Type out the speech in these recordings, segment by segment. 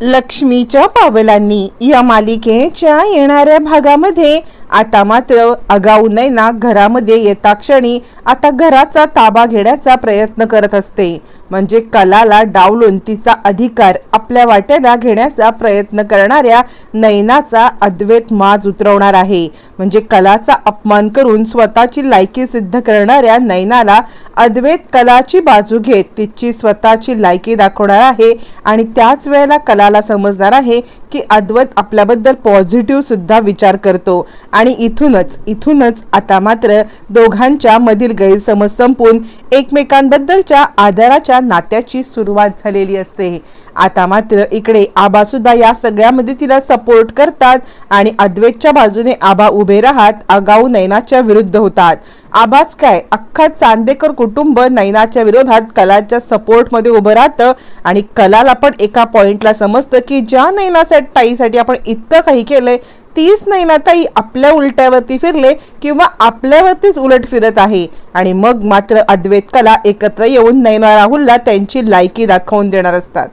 लक्ष्मीच्या पावलांनी या मालिकेच्या येणाऱ्या भागामध्ये आता मात्र अगाऊ नैना घरामध्ये येता क्षणी आता घराचा ताबा घेण्याचा प्रयत्न करत असते. म्हणजे कलाला डावलून तिचा अधिकार आपल्या वाट्याला घेण्याचा प्रयत्न करणाऱ्या नैनाचा अद्वैत माज उतरवणार आहे. म्हणजे कलाचा अपमान करून स्वतःची लायकी सिद्ध करणाऱ्या नैनाला अद्वैत कलाची बाजू घेत तिची स्वतःची लायकी दाखवणार आहे आणि त्याच वेळेला कलाला समजणार आहे की अद्वैत आपल्याबद्दल पॉझिटिव्ह सुद्धा विचार करतो. आणि इथूनच इथूनच आता मात्र दोघांच्या मधील गैरसमज संपून एकमेकांबद्दलच्या आदराच्या नात्याची सुरुवात झालेली असते. आता मात्र इकडे आबा सुद्धा या सगळ्यामध्ये तिला सपोर्ट करतात आणि अद्वैतच्या बाजूने आबा उभे राहत आगाऊ नैनाच्या विरुद्ध होतात. आबाच काय अख्खा चांदेकर कुटुंब नैनाच्या विरोधात कलाच्या सपोर्टमध्ये उभं राहतं आणि कलाला पण एका पॉइंटला समजतं की ज्या नैनासाठी ताईसाठी आपण इतकं काही केलंय तीच नैनाताई आपल्या उलट्यावरती फिरले किंवा आपल्यावरतीच उलट फिरत आहे. आणि मग मात्र अद्वैत कला एकत्र येऊन नैना राहुलला त्यांची लायकी दाखवून देणार असतात.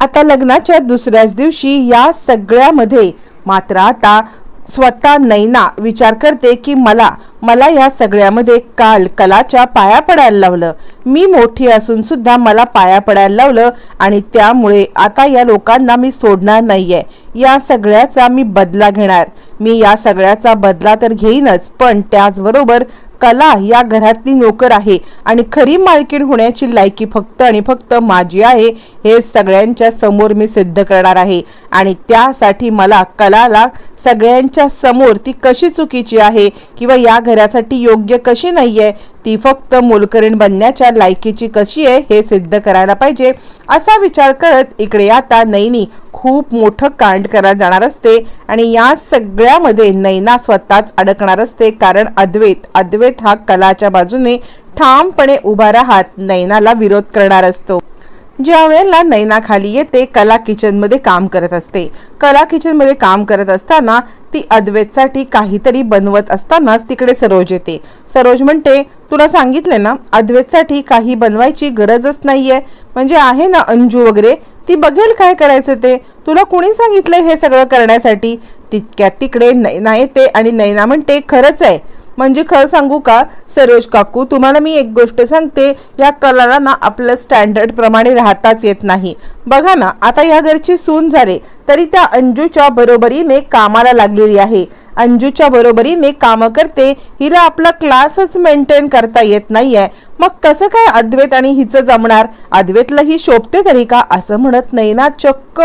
आता लग्नाच्या दुसऱ्याच दिवशी या सगळ्यामध्ये मात्र आता स्वतः नैना विचार करते की मला मला या सगळ्यामध्ये म्हणजे काल कलाच्या पाया पडायला लावलं. मी मोठी असून सुद्धा मला पाया पडायला लावलं आणि त्यामुळे आता या लोकांना मी सोडणार नाहीये. या सगळ्याचा मी बदला घेणार. मी या सगळ्याचा बदला तर घेईनच पण त्याचबरोबर कला या घरातली नोकर आहे आणि खरी मालकीण होण्याची लायकी फक्त आणि फक्त माझी आहे हे सगळ्यांच्या समोर मी सिद्ध करणार आहे. आणि त्यासाठी मला कलाला सगळ्यांच्या समोर ती कशी चुकीची आहे किंवा या घरासाठी योग्य कशी नाही आहे ती फक्त मोलकरीण बनण्याच्या लायकीची कशी आहे हे सिद्ध करायला पाहिजे असा विचार करत इकडे आता नैनी खूप मोठं कांड करायला जाणार असते आणि या सगळ्यामध्ये नैना स्वतःच अडकणार असते कारण अद्वैत अद्वैत हा कलाच्या बाजूने ठामपणे उभा राहत नैनाला विरोध करणार असतो. ज्या वेळेला नैना खाली येते कला किचनमध्ये काम करत असते. कला किचनमध्ये काम करत असताना ती अद्वैतसाठी काहीतरी बनवत असतानाच तिकडे सरोज येते. सरोज म्हणते तुला सांगितले ना अद्वैतसाठी काही बनवायची गरजच नाहीये. म्हणजे आहे ना अंजू वगैरे? ती बघेल काय करायचं ते. तुला कुणी सांगितलंय हे सगळं करण्यासाठी? तितक्यात तिकडे नैना येते आणि नैना म्हणते खरंच आहे. म्हणजे खरं सांगू का सरोज काकू तुम्हाला मी एक गोष्ट सांगते या कलाला ना आपल्या स्टँडर्ड प्रमाणे राहताच येत नाही. बघा ना आता या घरची सून झाले तरी त्या अंजूच्या बरोबरीने कामाला लागलेली आहे. अंजूच्या बरोबरीने कामं करते हिला आपला क्लासच मेंटेन करता येत नाहीये. मग कसं काय अद्वैत आणि हिचं जमणार? अद्वैतलाही शोभते तरी का? असं म्हणत नैना चक्क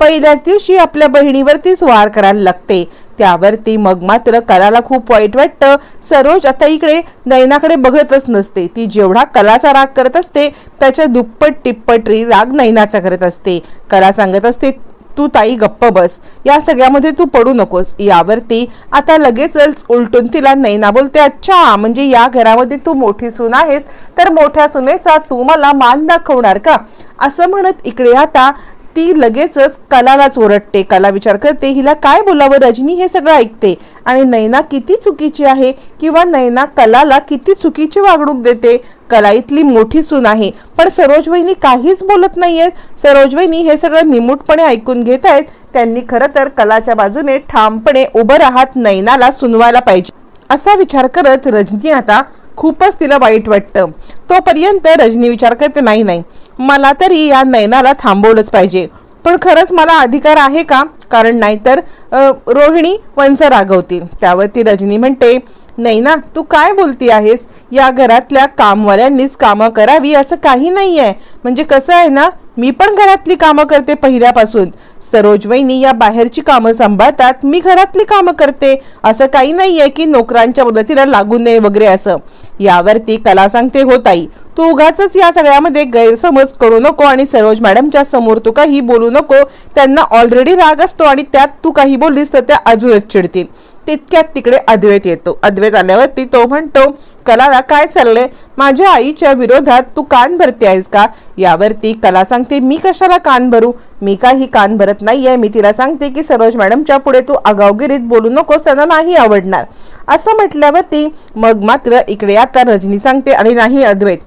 पहिल्याच दिवशी आपल्या बहिणीवरतीच वार करायला लागते. त्यावरती मग मात्र कलाला खूप वाईट वाटतं. सरोज आता इकडे नैनाकडे बघतच नसते. ती जेवढा कलाचा राग करत असते त्याच्या दुप्पट टिप्पटरी राग नैनाचा करत असते. कला सांगत असते तू ताई गप्प बस. या सगळ्यामध्ये तू पडू नकोस. यावरती आता लगेचच उलटून तिला नैना बोलते अच्छा म्हणजे या घरामध्ये तू मोठी सून आहेस तर मोठ्या सुनेचा तू मला मान दाखवणार का? असं म्हणत इकडे आता ती लगेचच कलालाच ओरडते कला विचार करते हिला काय बोलावं रजनी हे सगळं ऐकते. आणि नैना किती चुकीची आहे किंवा नैना कलाला किती चुकीची वागणूक देते? कला इथली मोठी सून आहे. पण सरोज वहिनी काहीच बोलत नाही सरोज वहिनी हे सगळं निमूटपणे ऐकून घेत आहेत. त्यांनी खरं तर कलाच्या बाजूने ठामपणे उभं राहत नैनाला सुनवायला पाहिजे. असा विचार करत रजनी आता खूपच तिला वाईट वाटतं. तोपर्यंत रजनी विचार करते नाही नाही मला तरी या नयनाला थांबवलंच पाहिजे. पण खरंच मला अधिकार आहे का? कारण नाहीतर रोहिणी वंश रागवतील. त्यावरती रजनी म्हणते नैना तू काय बोलती आहेस? या घरातल्या कामवाल्यांनीच कामं करावी असं काही नाही आहे म्हणजे कसं आहे ना मी पण घरातली कामं करते पहिल्यापासून. सरोज वहिनी या बाहेरची कामं सांभाळतात मी घरातली कामं करते. असं काही नाही आहे की नोकरांच्या मदतीला लागू नये वगैरे असं. यावरती कला सांगते होत आई तू उगाच या सगळ्यामध्ये गैरसमज करू नको आणि सरोज मॅडमच्या समोर तू काही बोलू नको. त्यांना ऑलरेडी राग असतो आणि त्यात तू काही बोललीस तर त्या अजूनच चिडतील. तितक्यात तिकडे अद्वैत येतो. अद्वैत आल्यावरती तो म्हणतो कलाला काय चाललंय? माझ्या आईच्या विरोधात तू कान भरते आहेस का? यावरती कला सांगते मी कशाला कान भरू? मी काही कान भरत नाहीये. मी तिला सांगते की सरोज मॅडमच्या पुढे तू आगावगिरीत बोलू नकोस त्यांना नाही आवडणार. असं म्हटल्यावरती मग मात्र इकडे आता रजनी सांगते आणि नाही अद्वैत.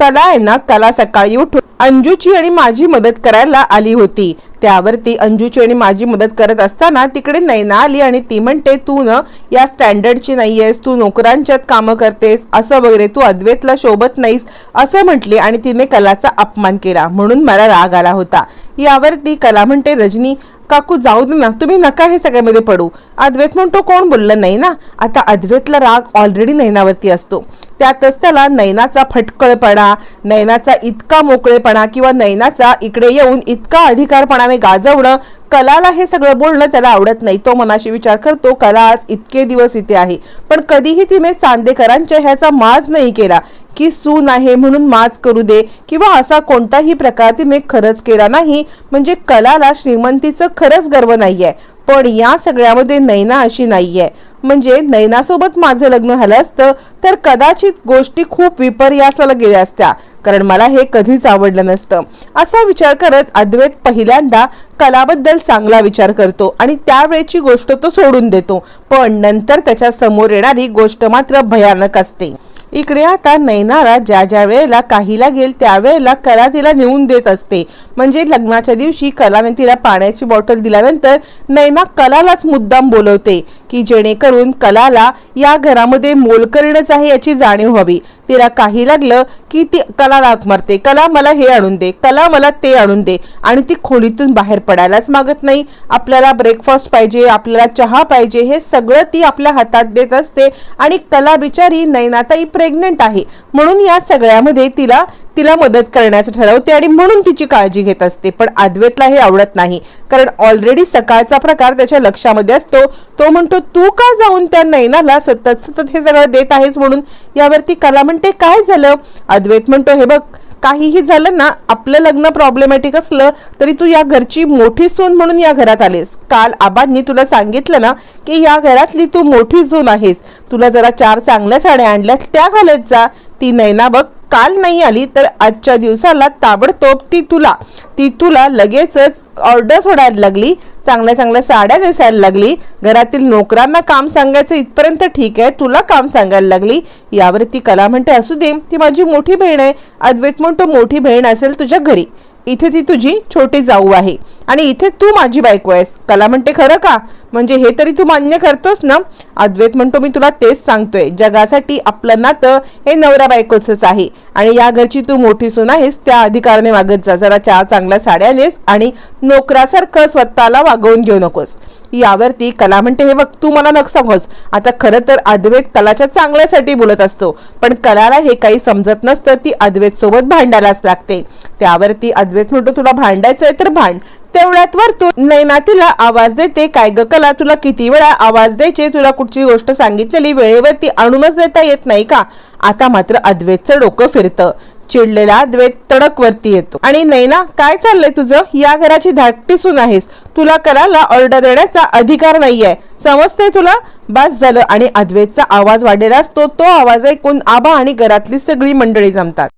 कला आहे ना कला सकाळी उठून अंजूची आणि माझी मदत करायला आली होती. त्यावरती अंजूची आणि माझी मदत करत असताना तिकडे नैना आली आणि ती म्हणते तू न या स्टँडर्डची नाही आहेस तू नोकरांच्यात कामं करतेस असं वगैरे तू अद्वैतला शोभत नाहीस असं म्हटली आणि तिने कलाचा अपमान केला. म्हणून मला राग आला होता. यावरती कला म्हणते रजनी काकू जाऊ दे ना तुम्ही नका हे सगळ्यामध्ये पडू. अद्वैत म्हणतो कोण बोललं नाही ना आता अद्वैतला राग ऑलरेडी नैनावरती असतो. त्यातच त्याला नैनाचा फटकळपणा नैनाचा इतका मोकळेपणा किंवा नैनाचा इकडे येऊन इतका अधिकारपणाने गाजवणं कलाला हे सगळं बोलणं त्याला आवडत नाही. तो मनाशी विचार करतो कला आज इतके दिवस इथे आहे. पण कधीही तिने चांदेकरांच्या ह्याचा माज नाही केला की सून आहे म्हणून माज करू दे किंवा असा कोणताही प्रकार तिने खरंच केला नाही. म्हणजे कलाला श्रीमंतीचं खरंच गर्व नाही आहे पण या सगळ्यामध्ये नैना अशी नाही आहे म्हणजे नैनासोबत माझं लग्न झालं असतं तर कदाचित गोष्टी खूप विपर्यासाला गेल्या असत्या कारण मला हे कधीच आवडलं नसतं. असा विचार करत अद्वैत पहिल्यांदा कलाबद्दल चांगला विचार करतो आणि त्यावेळेची गोष्ट तो सोडून देतो पण नंतर त्याच्यासमोर येणारी गोष्ट मात्र भयानक असते. इकडे आता नैनाला ज्या ज्या वेळेला काही लागेल त्यावेळेला कला तिला नेऊन देत असते. म्हणजे लग्नाच्या दिवशी कलाने तिला पाण्याची बॉटल दिल्यानंतर नैना कलालाच मुद्दाम बोलवते की जेणेकरून कलाला या घरामध्ये मोल करणंच आहे याची जाणीव व्हावी. तिला काही लागलं की ती कलाला हाक मारते कला मला हे आणून दे कला मला ते आणून दे. आणि ती खोलीतून बाहेर पडायलाच मागत नाही. आपल्याला ब्रेकफास्ट पाहिजे आपल्याला चहा पाहिजे हे सगळं ती आपल्या हातात देत असते. आणि कला बिचारी नैनाताई प्रेग्नेंट आहे. म्हणून या सगळ्यामध्ये तिला तिला मदत करण्याचं ठरवते आणि म्हणून तिची काळजी घेत असते. पण अद्वैतला हे आवडत नाही. कारण ऑलरेडी सकाळचा प्रकार त्याच्या लक्षामध्ये असतो. तो म्हणतो तू का जाऊन त्या नैनाला सतत सतत हे सगळं देत आहेस? म्हणून यावरती कला म्हणते काय झालं? अद्वैत म्हणतो हे बघ काहीही झालं ना आपलं लग्न प्रॉब्लेमॅटिक असलं तरी तू या घरची मोठी सून म्हणून या घरात आलीस. काल आबांनी तुला सांगितलं ना की या घरातली तू मोठी सून आहेस. तुला जरा चार चांगल्या साड्या आणल्या त्या घालत जा. ती नैना बघ काल नाही आली तर आजच्या दिवसाला ताबडतोब ती तुला ती तुला लगेचच ऑर्डर सोडायला लागली चांगल्या चांगल्या साड्या नेसायला लागली घरातील नोकरांना काम सांगायचं इथपर्यंत ठीक आहे तुला काम सांगायला लागली यावर ती कला म्हणते असू दे ती माझी मोठी बहीण आहे अद्वैत म्हणतो मोठी बहीण असेल तुझ्या घरी इथे ती तुझी छोटी जाऊ आहे आणि इथे तू माझी बायको आहेस. कला म्हणते खरं का? म्हणजे हे तरी तू मान्य करतोस ना? अद्वैत म्हणतो मी तुला तेच सांगतोय जगासाठी आपलं नातं हे नवरा बायकोचंच आहे. आणि या घरची तू मोठी सून आहेस त्या अधिकाराने वागत जा. जरा चहा चांगल्या साड्या नेस आणि नोकरासारखं स्वतःला वागवून घेऊ नकोस. यावरती कला म्हणते हे बघ तू मला नको सांगोस. आता खरं तर अद्वैत कलाच्या चांगल्यासाठी बोलत असतो. पण कलाला हे काही समजत नसतं ती अद्वैत सोबत भांडायलाच लागते. त्यावरती अद्वैत म्हणतो तुला भांडायचं आहे तर भांड. तेवढ्यात वर तू नैना तिला आवाज देते काय ग कला तुला किती वेळा आवाज द्यायचे? तुला कुठची गोष्ट सांगितलेली वेळेवरती आणूनच देता येत नाही का? आता मात्र अद्वैतचं डोकं फिरतं. चिडलेला अद्वैत तडक वरती येतो. आणि नैना काय चाललंय तुझं? या घराची धाकटी सून आहेस. तुला कराला ऑर्डर देण्याचा अधिकार नाहीये. समजते तुला? बस झालं आणि अद्वैतचा आवाज वाढलेला असतो. तो आवाज ऐकून आबा आणि घरातली सगळी मंडळी जमतात.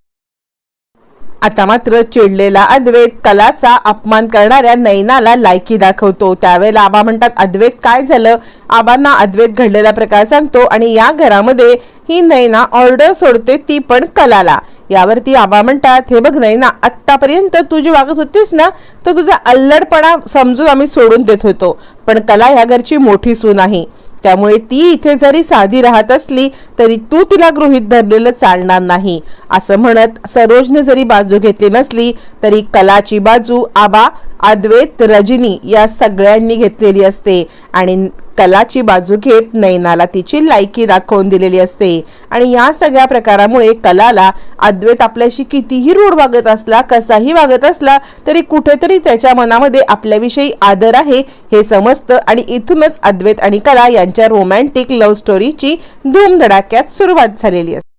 आता मात्र चिडलेला अद्वैत कलाचा अपमान करणाऱ्या नैनाला लायकी दाखवतो. त्यावेळेला आबा म्हणतात अद्वैत काय झालं? आबांना अद्वैत घडलेला प्रकार सांगतो आणि या घरामध्ये ही नैना ऑर्डर सोडते ती पण कलाला. यावरती आबा म्हणतात हे बघ नैना आत्तापर्यंत तू जी वागत होतीस ना तर तुझा अल्लडपणा समजून आम्ही सोडून देत होतो. पण कला ह्या घरची मोठी सून आहे. त्यामुळे ती इथे जरी साधी राहत असली तरी तू तिला गृहीत धरलेलं चालणार नाही. असं म्हणत सरोजने जरी बाजू घेतली नसली तरी कलाची बाजू आबा अद्वैत रजनी या सगळ्यांनी घेतलेली असते. आणि कलाची बाजू घेत नैनाला तिची लायकी दाखवून दिलेली असते. आणि या सगळ्या प्रकारामुळे कलाला अद्वैत आपल्याशी कितीही रूढ वागत असला कसाही वागत असला तरी कुठेतरी त्याच्या मनामध्ये आपल्याविषयी आदर आहे हे समजतं. आणि इथूनच अद्वैत आणि कला यांच्या रोमॅन्टिक लव्ह स्टोरीची धूमधडाक्यात सुरुवात झालेली असते.